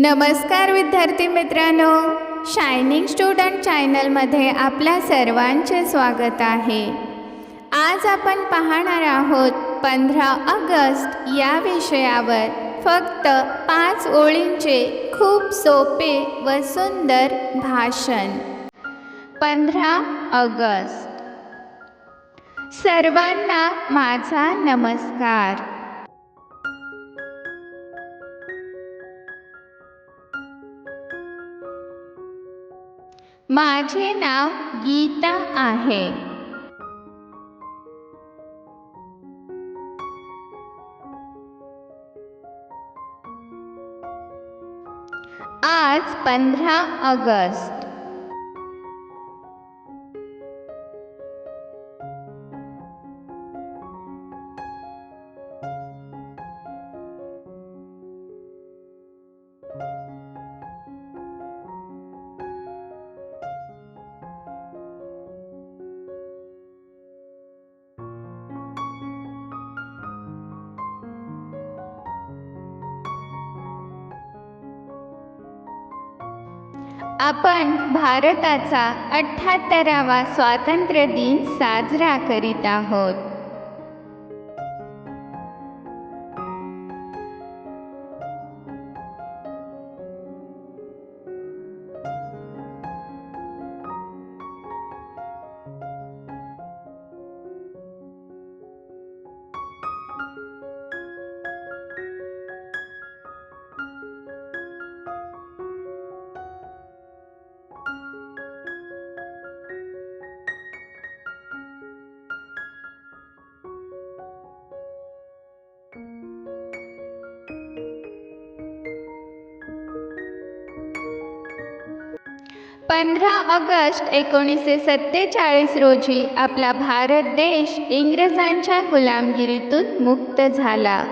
नमस्कार विद्यार्थी मित्रांनो. शायनिंग स्टुडंट चॅनलमध्ये आपल्या सर्वांचे स्वागत आहे. आज आपण पाहणार आहोत पंधरा ऑगस्ट या विषयावर. फक्त पाच ओळींचे खूप सोपे व सुंदर भाषण. पंधरा ऑगस्ट. सर्वांना माझा नमस्कार. माझे नाव गीता आहे. आज पंधरा ऑगस्ट. आपण भारताचा अठ्ठ्याहत्तरावा स्वातंत्र्य दिन साजरा करीत आहोत. पंधरा ऑगस्ट एकोणीसशे सत्तेचाळीस रोजी आपला भारत देश इंग्रजांच्या गुलामगिरीतून मुक्त झाला.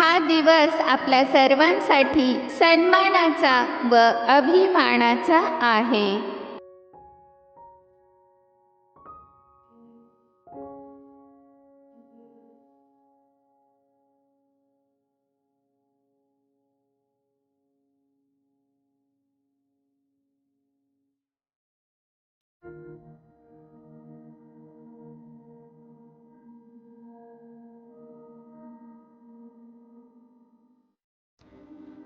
हा दिवस आपल्या सर्वांसाठी सन्मानाचा व अभिमानाचा आहे.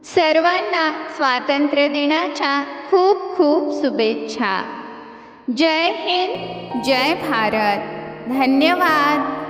सर्वांना स्वातंत्र्य दिनाच्या खूप खूप शुभेच्छा. जय हिंद जय भारत. धन्यवाद.